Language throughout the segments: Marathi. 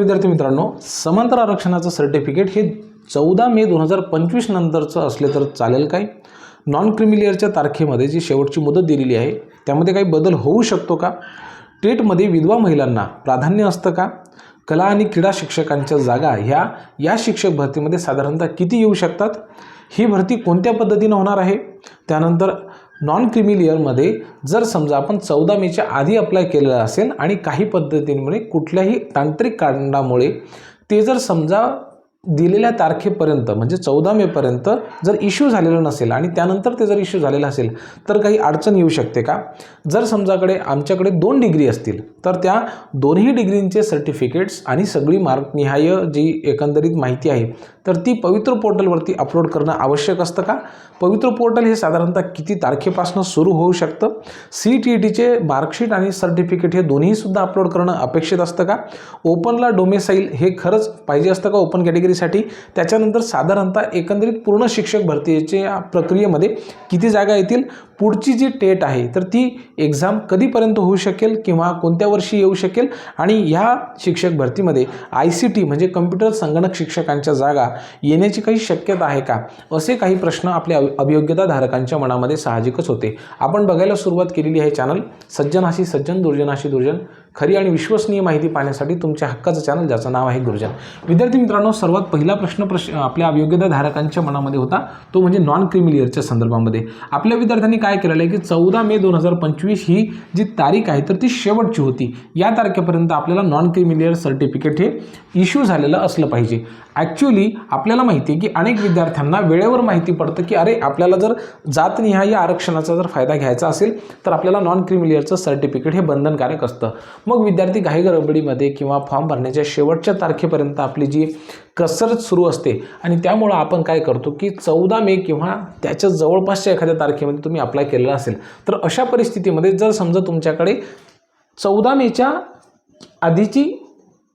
विद्यार्थी मित्रांनो समांतर आरक्षणाचं सर्टिफिकेट हे चौदा मे दोन हजार पंचवीस नंतरचं असले तर चालेल काय? नॉन क्रिमिलियरच्या तारखेमध्ये जी शेवटची मुदत दिलेली आहे त्यामध्ये काही बदल होऊ शकतो का? टेटमध्ये विधवा महिलांना प्राधान्य असतं का? कला आणि क्रीडा शिक्षकांच्या जागा ह्या या शिक्षक भरतीमध्ये साधारणतः किती येऊ शकतात? ही भरती कोणत्या पद्धतीनं होणार आहे? त्यानंतर नॉन क्रिमिलियरमध्ये जर समजा आपण चौदा मेच्या आधी अप्लाय केलेलं असेल आणि काही पद्धतींमुळे कुठल्याही तांत्रिक कारणामुळे ते जर समजा दिलेल्या तारखेपर्यंत म्हणजे चौदा मेपर्यंत जर इश्यू झालेलं नसेल आणि त्यानंतर ते जर इश्यू झालेलं असेल तर काही अडचण येऊ शकते का? जर समजाकडे आमच्याकडे दोन डिग्री असतील तर त्या दोन्ही डिग्रींचे सर्टिफिकेट्स आणि सगळी मार्कनिहाय जी एकंदरीत माहिती आहे तर ती पवित्र पोर्टलवरती अपलोड करणं आवश्यक असतं का? पवित्र पोर्टल हे साधारणतः किती तारखेपासून सुरू होऊ शकतं? सी टी ई टीचे मार्कशीट आणि सर्टिफिकेट हे दोन्हीसुद्धा अपलोड करणं अपेक्षित असतं का? ओपनला डोमेसाईल हे खरंच पाहिजे असतं का? ओपन कॅटेगरी भरतीसाठी त्याच्यानंतर साधारणतः एकंदरीत पूर्ण शिक्षक भरतीच्या प्रक्रियेमध्ये किती जागा येतील? पुढची जी टेट आहे तर ती एक्झाम कधीपर्यंत होऊ शकेल किंवा कोणत्या वर्षी येऊ शकेल? आणि ह्या शिक्षक भरतीमध्ये आय सी टी म्हणजे कम्प्युटर संगणक शिक्षकांच्या जागा येण्याची काही शक्यता आहे का? असे काही प्रश्न आपल्या अभि- अभियोग्यताधारकांच्या मनामध्ये साहजिकच होते. आपण बघायला सुरुवात केलेली आहे चॅनल सज्जनाशी सज्जन दुर्जनाशी दुर्जन. खरी आणि विश्वसनीय माहिती पाहण्यासाठी तुमच्या हक्काचं चॅनल ज्याचं नाव आहे गुरुजन. विद्यार्थी मित्रांनो सर्वात पहिला प्रश्न प्रश्न आपल्या अभियोग्यताधारकांच्या मनामध्ये होता तो म्हणजे नॉन क्रिमिलियरच्या संदर्भामध्ये. आपल्या विद्यार्थ्यांनी काय केलेलं आहे की चौदा मे दोन हजार पंचवीस ही जी तारीख आहे तर ती शेवटची होती. या तारखेपर्यंत आपल्याला नॉन क्रिमिलियर सर्टिफिकेट हे इश्यू झालेलं असलं पाहिजे. ॲक्च्युली आपल्याला माहिती आहे की अनेक विद्यार्थ्यांना वेळेवर माहिती पडतं की अरे आपल्याला जर जातनिहाय आरक्षणाचा जर फायदा घ्यायचा असेल तर आपल्याला नॉन क्रिमिलियरचं सर्टिफिकेट हे बंधनकारक असतं. मग विद्यार्थी घाई गडबडीमध्ये किंवा फॉर्म भरण्याच्या शेवटच्या तारखेपर्यंत आपली जी कसरत सुरू असते. आणि त्यामुळं आपण काय करतो की चौदा मे किंवा त्याच्या जवळपासच्या एखाद्या तारखेमध्ये तुम्ही अप्लाय केलेला असेल तर अशा परिस्थितीमध्ये जर समजा तुमच्याकडे चौदा मेच्या आधीची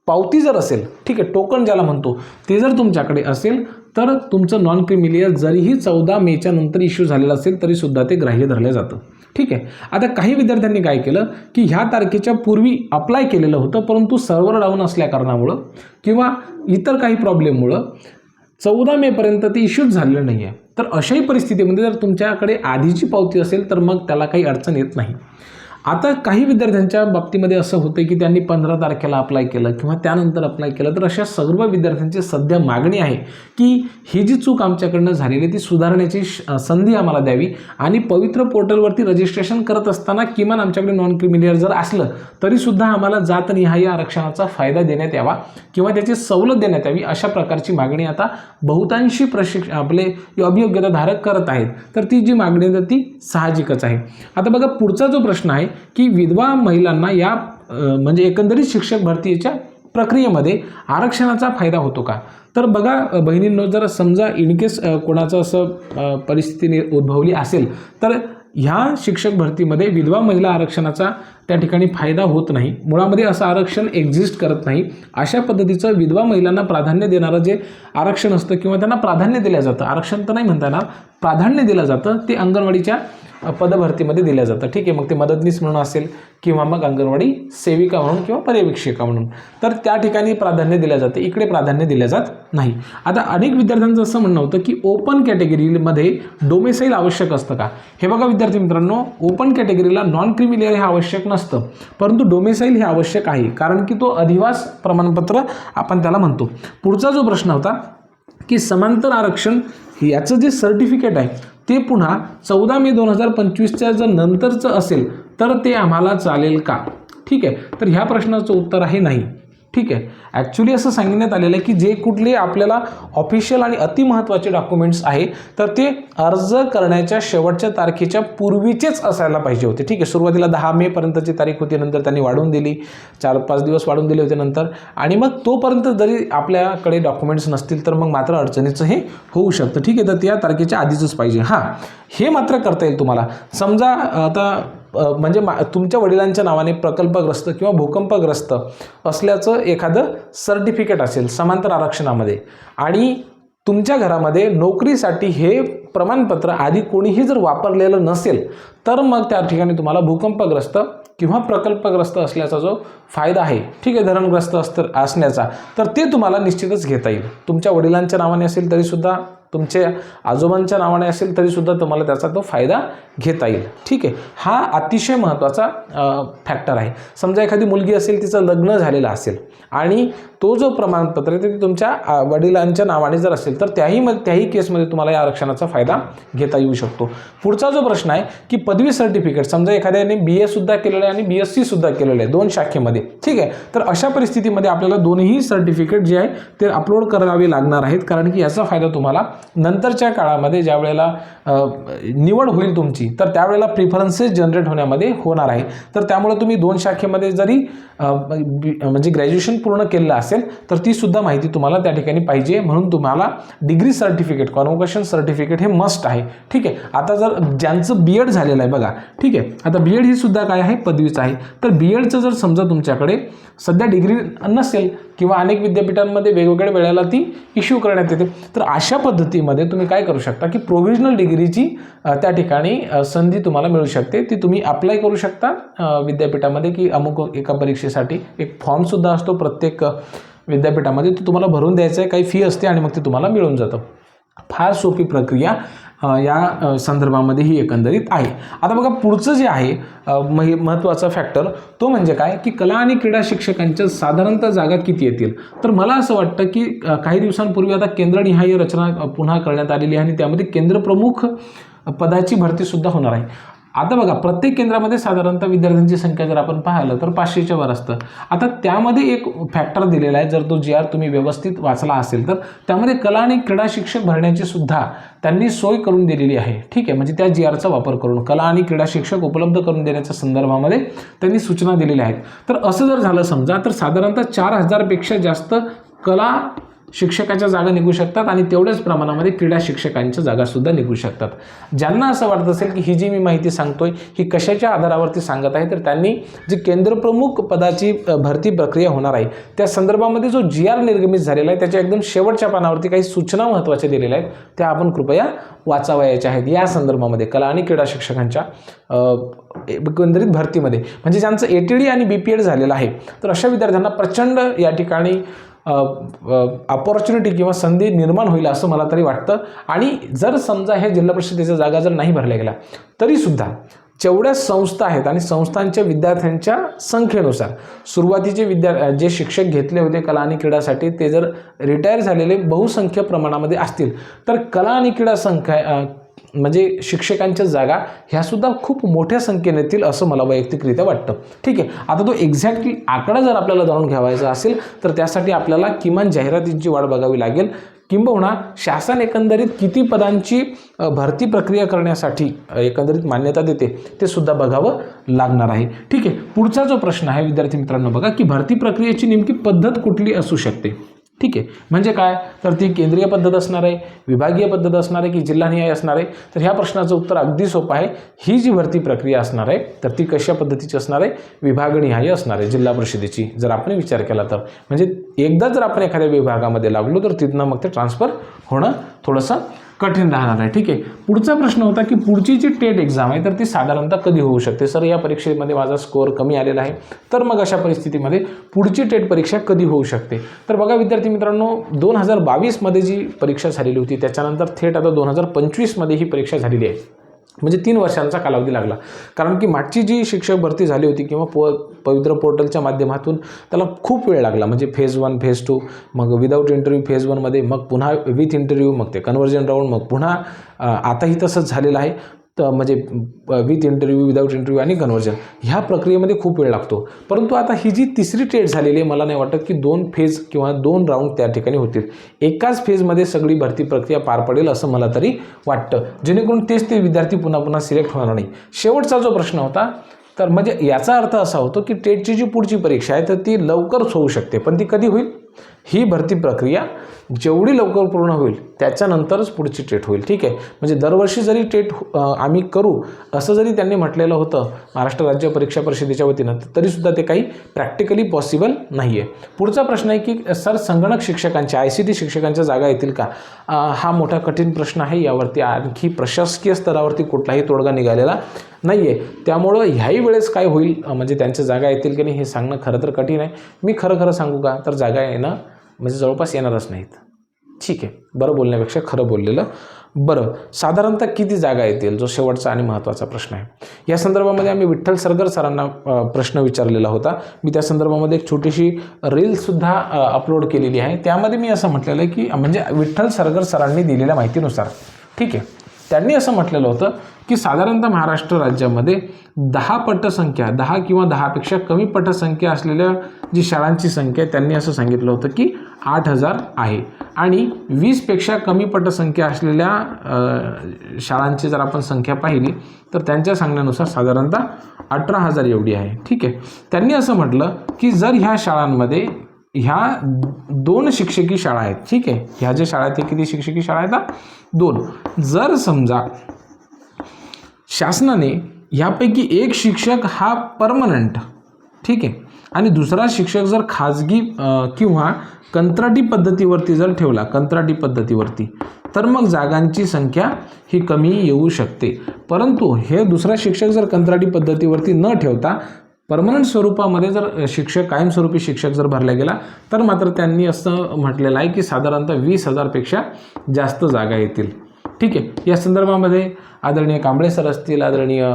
पावती जर असेल ठीक आहे टोकन ज्याला म्हणतो ते जर तुमच्याकडे असेल तर तुमचं नॉन क्रिमिलियर जरीही चौदा मेच्या नंतर इश्यू झालेलं असेल तरीसुद्धा ते ग्राह्य धरलं जातं. ठीक आहे. आता काही विद्यार्थ्यांनी काय केलं की ह्या तारखेच्या पूर्वी अप्लाय केलेलं होतं परंतु सर्व्हर डाऊन असल्या कारणामुळं किंवा इतर काही प्रॉब्लेममुळं चौदा मेपर्यंत ते इश्यूज झालेलं नाही आहे तर अशाही परिस्थितीमध्ये जर तुमच्याकडे आधीची पावती असेल तर मग त्याला काही अडचण येत नाही. आता काही विद्यार्थ्यांच्या बाबतीमध्ये असं होतं की त्यांनी पंधरा तारखेला अप्लाय केलं किंवा त्यानंतर अप्लाय केलं तर अशा सर्व विद्यार्थ्यांची सध्या मागणी आहे की ही जी चूक आमच्याकडनं झालेली आहे ती सुधारण्याची श- संधी आम्हाला द्यावी. आणि पवित्र पोर्टलवरती रजिस्ट्रेशन करत असताना किमान आमच्याकडे नॉन क्रिमिलियर जर असलं तरीसुद्धा आम्हाला जातनिहाय आरक्षणाचा फायदा देण्यात यावा किंवा त्याची सवलत देण्यात यावी अशा प्रकारची मागणी आता बहुतांशी प्रशिक्ष आपले अभियोग्यताधारक करत आहेत. तर ती जी मागणी आहे तर ती साहजिकच आहे. आता बघा पुढचा जो प्रश्न आहे की विधवा महिलांना या म्हणजे एकंदरीत शिक्षक भरतीच्या प्रक्रियेमध्ये आरक्षणाचा फायदा होतो का? तर बघा बहिणींनो जर समजा इनकेस कोणाचं असं परिस्थिती उद्भवली असेल तर ह्या शिक्षक भरतीमध्ये विधवा महिला आरक्षणाचा त्या ठिकाणी फायदा होत नाही. मुळामध्ये असं आरक्षण एक्झिस्ट करत नाही. अशा पद्धतीचं विधवा महिलांना प्राधान्य देणारं जे आरक्षण असतं किंवा त्यांना प्राधान्य दिलं जातं आरक्षण तर नाही म्हणता येणार प्राधान्य दिलं जातं ते अंगणवाडीच्या पदभरतीमध्ये दिलं जातं ठीक आहे मग ते मदतनीस म्हणून असेल किंवा मग अंगणवाडी सेविका म्हणून किंवा पर्यवेक्षिका म्हणून. तर त्या ठिकाणी प्राधान्य दिलं जाते. इकडे प्राधान्य दिलं जात नाही. आता अनेक विद्यार्थ्यांचं असं म्हणणं होतं की ओपन कॅटेगरीमध्ये डोमेसाईल आवश्यक असतं का? हे बघा विद्यार्थी मित्रांनो ओपन कॅटेगरीला नॉन क्रिमिलियर हे आवश्यक नसतं. परंतु डोमेसाईल हे आवश्यक आहे. कारण की तो अधिवास प्रमाणपत्र आपण त्याला म्हणतो. पुढचा जो प्रश्न होता की समांतर आरक्षण याचं जे सर्टिफिकेट आहे ते पुन्हा चौदा मे दोन हजार पंचवीसच्या जर नंतरचं असेल तर ते आम्हाला चालेल का? ठीक आहे. तर ह्या प्रश्नाचं उत्तर आहे नाही. ठीक आहे. ॲक्च्युली असं सांगण्यात आलेलं आहे की जे कुठले आपल्याला ऑफिशियल आणि अतिमहत्त्वाचे डॉक्युमेंट्स आहे तर ते अर्ज करण्याच्या शेवटच्या तारखेच्या पूर्वीचेच असायला पाहिजे होते. ठीक आहे सुरुवातीला दहा मेपर्यंतची तारीख होती नंतर त्यांनी वाढवून दिली चार पाच दिवस वाढवून दिले होते नंतर. आणि मग तोपर्यंत जरी आपल्याकडे डॉक्युमेंट्स नसतील तर मग मात्र अडचणीचं हे होऊ शकतं. ठीक आहे तर त्या तारखेच्या आधीचंच पाहिजे. हां हे मात्र करता येईल तुम्हाला. समजा आता म्हणजे मा तुमच्या वडिलांच्या नावाने प्रकल्पग्रस्त किंवा भूकंपग्रस्त असल्याचं एखादं सर्टिफिकेट असेल समांतर आरक्षणामध्ये. आणि तुमच्या घरामध्ये नोकरीसाठी हे प्रमाणपत्र आधी कोणीही जर वापरलेलं नसेल तर मग त्या ठिकाणी तुम्हाला भूकंपग्रस्त किंवा प्रकल्पग्रस्त असल्याचा जो फायदा आहे ठीक आहे धरणग्रस्त असत असण्याचा तर ते तुम्हाला निश्चितच घेता येईल. तुमच्या वडिलांच्या नावाने असेल तरीसुद्धा तुमच्या आजोबांच्या नावाने असेल तरीसुद्धा तुम्हाला त्याचा तो फायदा घेता येईल. ठीक आहे. हा अतिशय महत्त्वाचा फॅक्टर आहे. समजा एखादी मुलगी असेल तिचं लग्न झालेलं असेल आणि तो जो प्रमाणपत्र आहे ते तुमच्या वडिलांच्या नावाने जर असेल तर त्याही मग त्याही केसमध्ये तुम्हाला या आरक्षणाचा फायदा घेता येऊ शकतो. पुढचा जो प्रश्न आहे की पदवी सर्टिफिकेट समजा एखाद्याने बी एसुद्धा केलेलं आहे आणि बी एस सीसुद्धा केलेलं आहे दोन शाखेमध्ये. ठीक आहे. तर अशा परिस्थितीमध्ये आपल्याला दोन्ही सर्टिफिकेट जे आहे ते अपलोड करावे लागणार आहेत कारण की याचा फायदा तुम्हाला नंतरच्या काळामध्ये ज्या वेळेला निवड होईल तुमची तर त्यावेळेला प्रिफरन्सेस जनरेट होण्यामध्ये होणार आहे. तर त्यामुळे तुम्ही दोन शाखेमध्ये जरी म्हणजे ग्रॅज्युएशन पूर्ण केलेलं असेल तर ती सुद्धा माहिती तुम्हाला त्या ठिकाणी पाहिजे. म्हणून तुम्हाला डिग्री सर्टिफिकेट कॉन्व्होकेशन सर्टिफिकेट हे मस्ट आहे. ठीक आहे? आता जर ज्यांचं बी एड झालेलं आहे बघा ठीक आहे? आता बी एड ही सुद्धा काय आहे? पदवीचं आहे. तर बी एडचं जर समजा तुमच्याकडे सध्या डिग्री नसेल किंवा अनेक विद्यापीठांमध्ये वेगवेगळ्या वेळेला ती इश्यू करण्यात येते. तर अशा पद्धतीमध्ये तुम्ही काय करू शकता की प्रोव्हिजनल डिग्रीची त्या ठिकाणी संधी तुम्हाला मिळू शकते. ती तुम्ही अप्लाय करू शकता विद्यापीठामध्ये की अमुक एका परीक्षेसाठी एक फॉर्मसुद्धा असतो प्रत्येक विद्यापीठामध्ये. तो तुम्हाला भरून द्यायचा आहे काही फी असते आणि मग ते तुम्हाला मिळून जातं. फार सोपी प्रक्रिया. या संदर्भामध्ये ही एकंदरीत आहे. आता बघा पुढचं जे आहे अ, महत्त्वाचा फॅक्टर तो म्हणजे काय? की कला आणि क्रीडा शिक्षकांच्या साधारणतः जागा किती येतील? तर मला असं वाटतं की काही दिवसांपूर्वी आता केंद्रनिहाय रचना पुन्हा करण्यात आलेली आहे आणि त्यामध्ये केंद्रप्रमुख पदाची भरतीसुद्धा होणार आहे. आता बघा प्रत्येक केंद्रामध्ये साधारणतः विद्यार्थ्यांची संख्या जर आपण पाहिलं तर पाचशेच्या वर असतं. आता त्यामध्ये एक फॅक्टर दिलेला आहे जर तो जी आर तुम्ही व्यवस्थित वाचला असेल तर त्यामध्ये कला आणि क्रीडा शिक्षक भरण्याची सुद्धा त्यांनी सोय करून दिलेली आहे. ठीक आहे म्हणजे त्या जी आरचा वापर करून कला आणि क्रीडा शिक्षक उपलब्ध करून देण्याच्या संदर्भामध्ये त्यांनी सूचना दिलेल्या आहेत. तर असं जर झालं समजा तर साधारणतः चार हजारपेक्षा जास्त कला शिक्षकाच्या जागा निघू शकतात आणि तेवढ्याच प्रमाणामध्ये क्रीडा शिक्षकांच्या जागासुद्धा निघू शकतात. ज्यांना असं वाटत असेल की ही जी मी माहिती सांगतोय ही कशाच्या आधारावरती सांगत आहे तर त्यांनी जी केंद्रप्रमुख पदाची भरती प्रक्रिया होणार आहे त्या संदर्भामध्ये जो जी आर निर्गमित झालेला आहे त्याच्या एकदम शेवटच्या पानावरती काही सूचना महत्त्वाच्या दिलेल्या आहेत त्या आपण कृपया वाचावयाच्या आहेत. या संदर्भामध्ये कला आणि क्रीडा शिक्षकांच्या एकंदरीत भरतीमध्ये म्हणजे ज्यांचं ए टी डी आणि बी पी एड झालेलं आहे तर अशा विद्यार्थ्यांना प्रचंड या ठिकाणी अपॉर्च्युनिटी किंवा संधी निर्माण होईल असं मला तरी वाटतं. आणि जर समजा हे जिल्हा परिषदेच्या जागा जर नाही भरल्या गेल्या तरीसुद्धा जेवढ्या संस्था आहेत आणि संस्थांच्या विद्यार्थ्यांच्या संख्येनुसार सुरुवातीचे विद्या जे शिक्षक घेतले होते कला आणि क्रीडासाठी ते जर रिटायर झालेले बहुसंख्य प्रमाणामध्ये असतील तर कला आणि क्रीडा संख्या म्हणजे शिक्षकांच्या जागा ह्यासुद्धा खूप मोठ्या संख्येने येतील असं मला वैयक्तिकरित्या वाटतं. ठीक आहे आता तो एक्झॅक्टली आकडा जर आपल्याला जाणून घ्यावायचा असेल तर त्यासाठी आपल्याला किमान जाहिरातींची वाढ बघावी लागेल. किंबहुना शासन एकंदरीत किती पदांची भरती प्रक्रिया करण्यासाठी एकंदरीत मान्यता देते ते सुद्धा बघावं लागणार आहे. ठीक आहे पुढचा जो प्रश्न आहे विद्यार्थी मित्रांनो बघा की भरती प्रक्रियेची नेमकी पद्धत कुठली असू शकते? ठीक आहे. म्हणजे काय? तर ती केंद्रीय पद्धत असणार आहे विभागीय पद्धत असणार आहे की जिल्हानिहाय असणार आहे? तर ह्या प्रश्नाचं उत्तर अगदी सोपं आहे. ही जी भरती प्रक्रिया असणार आहे तर ती कशा पद्धतीची असणार आहे? विभागनिहाय असणार आहे जिल्हा परिषदेची. जर आपण विचार केला तर. म्हणजे एकदा जर आपण एखाद्या विभागामध्ये लागलो तर तिथनं मग ते ट्रान्सफर होणं थोडंसं कठीण राहणार आहे. ठीक आहे. पुढचा प्रश्न होता की पुढची जी टेट एक्झाम आहे तर ती साधारणतः कधी होऊ शकते? सर या परीक्षेमध्ये माझा स्कोअर कमी आलेला आहे. तर मग अशा परिस्थितीमध्ये पुढची टेट परीक्षा कधी होऊ शकते? तर बघा विद्यार्थी मित्रांनो दोन हजार बावीसमध्ये जी परीक्षा झालेली होती त्याच्यानंतर थेट आता दोन हजार पंचवीसमध्ये ही परीक्षा झालेली आहे. म्हणजे तीन वर्षांचा कालावधी लागला. कारण की मागची जी शिक्षक भरती झाली होती किंवा प पवित्र पोर्टलच्या माध्यमातून त्याला खूप वेळ लागला. म्हणजे फेज वन फेज टू मग विदाऊट इंटरव्ह्यू फेज वनमध्ये मग पुन्हा विथ इंटरव्ह्यू मग ते कन्वर्जन राऊंड मग पुन्हा आताही तसंच झालेलं आहे. तर म्हणजे विथ इंटरव्ह्यू विदाऊट इंटरव्ह्यू आणि कन्व्हर्जन ह्या प्रक्रियेमध्ये खूप वेळ लागतो. परंतु आता ही जी तिसरी ट्रेड झालेली आहे मला नाही वाटत की दोन फेज किंवा दोन राऊंड त्या ठिकाणी होतील. एकाच फेजमध्ये सगळी भरती प्रक्रिया पार पडेल असं मला तरी वाटतं. जेणेकरून तेच ते विद्यार्थी पुन्हा पुन्हा सिलेक्ट होणार नाही शेवटचा जो प्रश्न होता तर म्हणजे याचा अर्थ असा होतो की टेटची जी पुढची परीक्षा आहे तर ती लवकरच होऊ शकते. पण ती कधी होईल? ही भरती प्रक्रिया जेवढी लवकर पूर्ण होईल त्याच्यानंतरच पुढची टेट होईल. ठीक आहे? म्हणजे दरवर्षी जरी टेट आम्ही करू असं जरी त्यांनी म्हटलेलं होतं महाराष्ट्र राज्य परीक्षा परिषदेच्या वतीनं तरीसुद्धा ते काही प्रॅक्टिकली पॉसिबल नाही आहे पुढचा प्रश्न आहे की सर संगणक शिक्षकांच्या आय सी टी शिक्षकांच्या जागा येतील का? हा मोठा कठीण प्रश्न आहे. यावरती आणखी प्रशासकीय स्तरावरती कुठलाही तोडगा निघालेला नाही आहे त्यामुळं ह्याही वेळेस काय होईल? म्हणजे त्यांच्या जागा येतील की नाही हे सांगणं खरं तर कठीण आहे. मी खरं खरं सांगू का? तर जागा येणं म्हणजे जवळपास येणारच नाहीत. ठीक आहे. बरं बोलण्यापेक्षा खरं बोललेलं. बरं साधारणतः किती जागा येतील? जो शेवटचा आणि महत्त्वाचा प्रश्न आहे. या संदर्भामध्ये आम्ही विठ्ठल सरगर सरांना प्रश्न विचारलेला होता. मी त्या संदर्भामध्ये एक छोटीशी रीलसुद्धा अपलोड केलेली आहे. त्यामध्ये मी असं म्हटलेलं आहे की म्हणजे विठ्ठल सरगर सरांनी दिलेल्या माहितीनुसार. ठीक आहे. त्यांनी असं म्हटलेलं होतं की साधारणतः महाराष्ट्र राज्यामध्ये दहा पटसंख्या दहा किंवा दहापेक्षा कमी पटसंख्या असलेल्या जी शाळांची संख्या आहे त्यांनी असं सांगितलं होतं की आठ हजार आहे. आणि वीसपेक्षा कमी पटसंख्या असलेल्या शाळांची जर आपण संख्या पाहिली तर त्यांच्या सांगण्यानुसार साधारणतः अठरा हजार एवढी आहे. ठीक आहे? त्यांनी असं म्हटलं की जर ह्या शाळांमध्ये ह्या दोन शिक्षकी शाळा आहेत. ठीक आहे? ह्या ज्या शाळा आहेत किती शिक्षकी शाळा आहेत दोन. जर समजा शासनाने ह्यापैकी एक शिक्षक हा परमनंट ठीक आहे? आणि दुसरा शिक्षक जर खाजगी किंवा कंत्राटी पद्धतीवरती जर ठेवला कंत्राटी पद्धतीवरती तर मग जागांची संख्या ही कमी येऊ शकते. परंतु हे दुसरा शिक्षक जर कंत्राटी पद्धतीवरती न ठेवता परमनंट स्वरूपामध्ये जर शिक्षक कायमस्वरूपी शिक्षक जर भरला गेला तर मात्र त्यांनी असं म्हटलेलं आहे की साधारणतः वीस हजारपेक्षा जास्त जागा येतील. ठीक आहे. या संदर्भामध्ये आदरणीय कांबळे सर असतील आदरणीय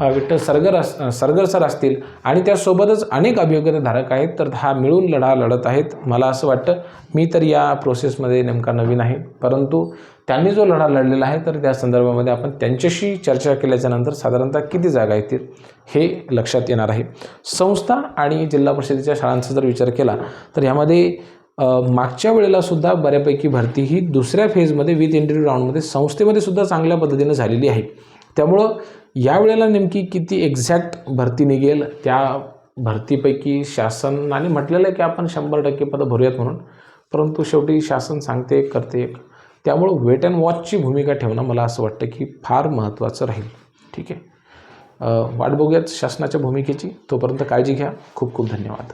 विठ्ठल सरगर अस सरगर सर असतील आणि त्यासोबतच अनेक अभियोग्यताधारक आहेत तर हा मिळून लढा लढत आहेत. मला असं वाटतं मी तर या प्रोसेसमध्ये नेमका नवीन आहे. परंतु त्यांनी जो लढा लढलेला आहे तर त्या संदर्भामध्ये आपण त्यांच्याशी चर्चा केल्याच्यानंतर साधारणतः किती जागा येतील हे लक्षात येणार आहे. संस्था आणि जिल्हा परिषदेच्या शाळांचा जर विचार केला तर यामध्ये मागच्या वेळेलासुद्धा बऱ्यापैकी भरती ही दुसऱ्या फेजमध्ये विथ इंटरव्ह्यू राऊंडमध्ये संस्थेमध्ये सुद्धा चांगल्या पद्धतीनं झालेली आहे. त्यामुळं या वेळेला नेमकी किती एक्झॅक्ट भरती निघेल त्या भरतीपैकी शासनाने म्हटलेलं आहे की आपण शंभर टक्के पदं भरूयात म्हणून परंतु शेवटी शासन सांगते करते एक. त्यामुळं वेट अँड वॉचची भूमिका ठेवणं मला असं वाटतं की फार महत्त्वाचं राहील. ठीक आहे? वाट बघूयात शासनाच्या भूमिकेची. तोपर्यंत काळजी घ्या. खूप खूप धन्यवाद.